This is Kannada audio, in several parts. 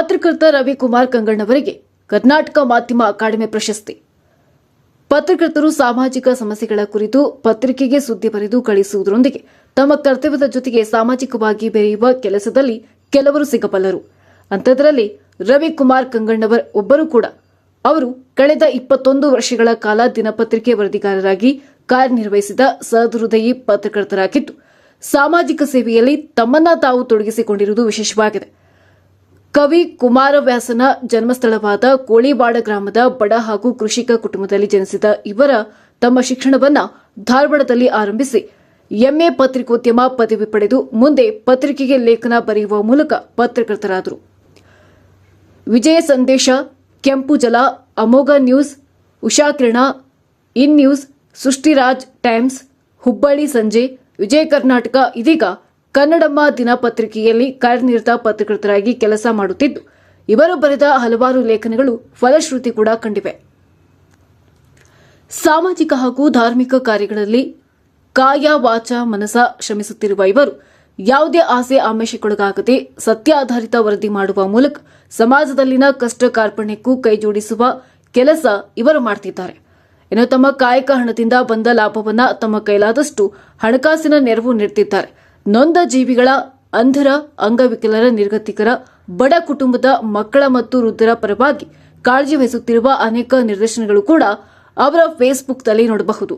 ಪತ್ರಕರ್ತ ರವಿಕುಮಾರ್ ಕಂಗಣ್ಣವರಿಗೆ ಕರ್ನಾಟಕ ಮಾಧ್ಯಮ ಅಕಾಡೆಮಿ ಪ್ರಶಸ್ತಿ. ಪತ್ರಕರ್ತರು ಸಾಮಾಜಿಕ ಸಮಸ್ಯೆಗಳ ಕುರಿತು ಪತ್ರಿಕೆಗೆ ಸುದ್ದಿ ಬರೆದು ಕಳಿಸುವುದರೊಂದಿಗೆ ತಮ್ಮ ಕರ್ತವ್ಯದ ಜೊತೆಗೆ ಸಾಮಾಜಿಕವಾಗಿ ಬೆರೆಯುವ ಕೆಲಸದಲ್ಲಿ ಕೆಲವರು ಸಿಗಬಲ್ಲರು. ಅಂಥದ್ರಲ್ಲಿ ರವಿಕುಮಾರ್ ಕಂಗಣ್ಣವರ್ ಒಬ್ಬರು ಕೂಡ. ಅವರು ಕಳೆದ ಇಪ್ಪತ್ತೊಂದು ವರ್ಷಗಳ ಕಾಲ ದಿನಪತ್ರಿಕೆ ವರದಿಗಾರರಾಗಿ ಕಾರ್ಯನಿರ್ವಹಿಸಿದ ಸಹೃದಯಿ ಪತ್ರಕರ್ತರಾಗಿದ್ದು, ಸಾಮಾಜಿಕ ಸೇವೆಯಲ್ಲಿ ತಮ್ಮನ್ನ ತಾವು ತೊಡಗಿಸಿಕೊಂಡಿರುವುದು ವಿಶೇಷವಾಗಿದೆ. ಕವಿ ಕುಮಾರವ್ಯಾಸನ ಜನ್ಮಸ್ಥಳವಾದ ಕೋಳಿಬಾಡ ಗ್ರಾಮದ ಬಡ ಹಾಗೂ ಕೃಷಿಕ ಕುಟುಂಬದಲ್ಲಿ ಜನಿಸಿದ ಇವರ ತಮ್ಮ ಶಿಕ್ಷಣವನ್ನ ಧಾರವಾಡದಲ್ಲಿ ಆರಂಭಿಸಿ ಎಂಎ ಪತ್ರಿಕೋದ್ಯಮ ಪದವಿ ಪಡೆದು ಮುಂದೆ ಪತ್ರಿಕೆಗೆ ಲೇಖನ ಬರೆಯುವ ಮೂಲಕ ಪತ್ರಕರ್ತರಾದರು. ವಿಜಯ Sandesha, Kempu Jala, Amogha news Ushakirana in news, Srishtiraj Times, Hubballi Sanje, Vijaya Karnataka ಇದೀಗ ಕನ್ನಡಮ್ಮ ದಿನಪತ್ರಿಕೆಯಲ್ಲಿ ಕಾರ್ಯನಿರತ ಪತ್ರಕರ್ತರಾಗಿ ಕೆಲಸ ಮಾಡುತ್ತಿದ್ದು, ಇವರು ಬರೆದ ಹಲವಾರು ಲೇಖನಗಳು ಫಲಶ್ರುತಿ ಕೂಡ ಕಂಡಿವೆ. ಸಾಮಾಜಿಕ ಹಾಗೂ ಧಾರ್ಮಿಕ ಕಾರ್ಯಗಳಲ್ಲಿ ಕಾಯ ವಾಚ ಮನಸ ಶ್ರಮಿಸುತ್ತಿರುವ ಇವರು ಯಾವುದೇ ಆಸೆ ಆಮಿಷಕ್ಕೊಳಗಾಗದೆ ಸತ್ಯಾಧಾರಿತ ವರದಿ ಮಾಡುವ ಮೂಲಕ ಸಮಾಜದಲ್ಲಿನ ಕಷ್ಟ ಕಾರ್ಪಣ್ಯಕ್ಕೂ ಕೈಜೋಡಿಸುವ ಕೆಲಸ ಇವರು ಮಾಡುತ್ತಿದ್ದಾರೆ ಇನ್ನು ತಮ್ಮ ಕಾಯಕ ಹಣದಿಂದ ಬಂದ ಲಾಭವನ್ನ ತಮ್ಮ ಕೈಲಾದಷ್ಟು ಹಣಕಾಸಿನ ನೆರವು ನೀಡುತ್ತಿದ್ದಾರೆ ನೊಂದ ಜೀವಿಗಳ ಅಂಧರ, ಅಂಗವಿಕಲರ, ನಿರ್ಗತಿಕರ, ಬಡ ಕುಟುಂಬದ ಮಕ್ಕಳ ಮತ್ತು ವೃದ್ಧರ ಪರವಾಗಿ ಕಾಳಜಿ ವಹಿಸುತ್ತಿರುವ ಅನೇಕ ನಿರ್ದೇಶನಗಳು ಕೂಡ ಅವರ ಫೇಸ್ಬುಕ್ನಲ್ಲಿ ನೋಡಬಹುದು.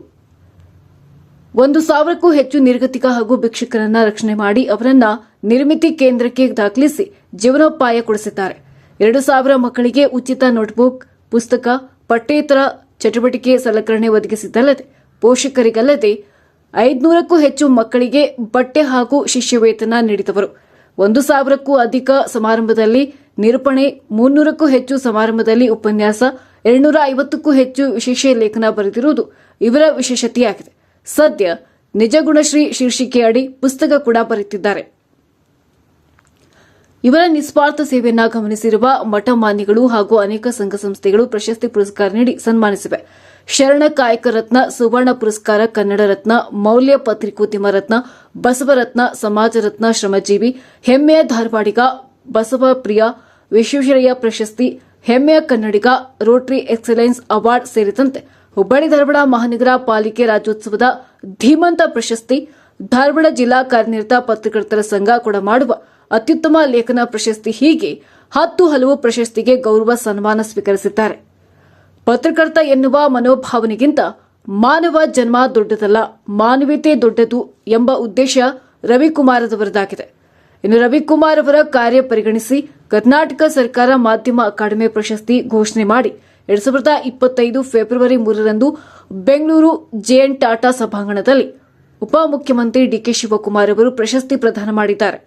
ಒಂದು ಸಾವಿರಕ್ಕೂ ಹೆಚ್ಚು ನಿರ್ಗತಿಕ ಹಾಗೂ ಭಿಕ್ಷುಕರನ್ನ ರಕ್ಷಣೆ ಮಾಡಿ ಅವರನ್ನ ನಿರ್ಮಿತಿ ಕೇಂದ್ರಕ್ಕೆ ದಾಖಲಿಸಿ ಜೀವನೋಪಾಯ ಕೊಡಿಸಿದ್ದಾರೆ. ಎರಡು ಸಾವಿರ ಮಕ್ಕಳಿಗೆ ಉಚಿತ ನೋಟ್ಬುಕ್, ಪುಸ್ತಕ, ಪಠ್ಯೇತರ ಚಟುವಟಿಕೆ ಸಲಕರಣೆ ಒದಗಿಸಿದ್ದಲ್ಲದೆ ಪೋಷಕರಿಗಲ್ಲದೆ ಐದುನೂರಕ್ಕೂ ಹೆಚ್ಚು ಮಕ್ಕಳಿಗೆ ಬಟ್ಟೆ ಹಾಗೂ ಶಿಷ್ಯವೇತನ ನೀಡಿದವರು. ಒಂದು ಸಾವಿರಕ್ಕೂ ಅಧಿಕ ಸಮಾರಂಭದಲ್ಲಿ ನಿರೂಪಣೆ, ಮುನ್ನೂರಕ್ಕೂ ಹೆಚ್ಚು ಸಮಾರಂಭದಲ್ಲಿ ಉಪನ್ಯಾಸ ಎರಡ್ನೂರ ಐವತ್ತಕ್ಕೂ ಹೆಚ್ಚು ವಿಶೇಷ ಲೇಖನ ಬರೆದಿರುವುದು ಇವರ ವಿಶೇಷತೆಯಾಗಿದೆ. ಸದ್ಯ ನಿಜಗುಣಶ್ರೀ ಶೀರ್ಷಿಕೆಯಡಿ ಪುಸ್ತಕ ಕೂಡ ಬರೆಯುತ್ತಿದ್ದಾರೆ. ಇವರ ನಿಸ್ವಾರ್ಥ ಸೇವೆಯನ್ನು ಗಮನಿಸಿರುವ ಮಠಮಾನ್ಯಗಳು ಹಾಗೂ ಅನೇಕ ಸಂಘ ಸಂಸ್ಥೆಗಳು ಪ್ರಶಸ್ತಿ ಪುರಸ್ಕಾರ ನೀಡಿ ಸನ್ಮಾನಿಸಿವೆ. ಶರಣ ಕಾಯಕ ರತ್ನ, ಸುವರ್ಣ ಪುರಸ್ಕಾರ, ಕನ್ನಡ ರತ್ನ, ಮೌಲ್ಯ ಪತ್ರಿಕೋದ್ಯಮ ರತ್ನ ಬಸವರತ್ನ ಸಮಾಜ ರತ್ನ, ಶ್ರಮಜೀವಿ, ಹೆಮ್ಮೆಯ ಧಾರವಾಡಿಗ ಬಸವಪ್ರಿಯ ವಿಶ್ವೇಶ್ವರಯ್ಯ ಪ್ರಶಸ್ತಿ, ಹೆಮ್ಮೆಯ ಕನ್ನಡಿಗ, ರೋಟರಿ ಎಕ್ಸಲೆನ್ಸ್ ಅವಾರ್ಡ್ ಸೇರಿದಂತೆ ಹುಬ್ಬಳ್ಳಿ ಧಾರವಾಡ ಮಹಾನಗರ ಪಾಲಿಕೆ ರಾಜ್ಯೋತ್ಸವದ ಧೀಮಂತ ಪ್ರಶಸ್ತಿ, ಧಾರವಾಡ ಜಿಲ್ಲಾ ಕಾರ್ಯನಿರತ ಪತ್ರಕರ್ತರ ಸಂಘ ಕೂಡ ಮಾಡುವ ಅತ್ಯುತ್ತಮ ಲೇಖನ ಪ್ರಶಸ್ತಿ ಹೀಗೆ ಹತ್ತು ಹಲವು ಪ್ರಶಸ್ತಿಗೆ ಗೌರವ ಸನ್ಮಾನ ಸ್ವೀಕರಿಸಿದ್ದಾರೆ. ಪತ್ರಕರ್ತ ಎನ್ನುವ ಮನೋಭಾವನೆಗಿಂತ ಮಾನವ ಜನ್ಮ ದೊಡ್ಡದಲ್ಲ, ಮಾನವೀಯತೆ ದೊಡ್ಡದು ಎಂಬ ಉದ್ದೇಶ ರವಿಕುಮಾರದವರದಾಗಿದೆ. ಇನ್ನು ರವಿಕುಮಾರ್ ಅವರ ಕಾರ್ಯ ಪರಿಗಣಿಸಿ ಕರ್ನಾಟಕ ಸರ್ಕಾರ ಮಾಧ್ಯಮ ಅಕಾಡೆಮಿ ಪ್ರಶಸ್ತಿ ಘೋಷಣೆ ಮಾಡಿ ಎರಡ್ ಸಾವಿರದ ಇಪ್ಪತ್ತೈದು ಫೆಬ್ರವರಿ ಮೂರರಂದು ಬೆಂಗಳೂರು ಜೆಎನ್ ಟಾಟಾ ಸಭಾಂಗಣದಲ್ಲಿ ಉಪಮುಖ್ಯಮಂತ್ರಿ ಡಿಕೆ ಶಿವಕುಮಾರ್ ಅವರು ಪ್ರಶಸ್ತಿ ಪ್ರದಾನ ಮಾಡಿದ್ದಾರೆ.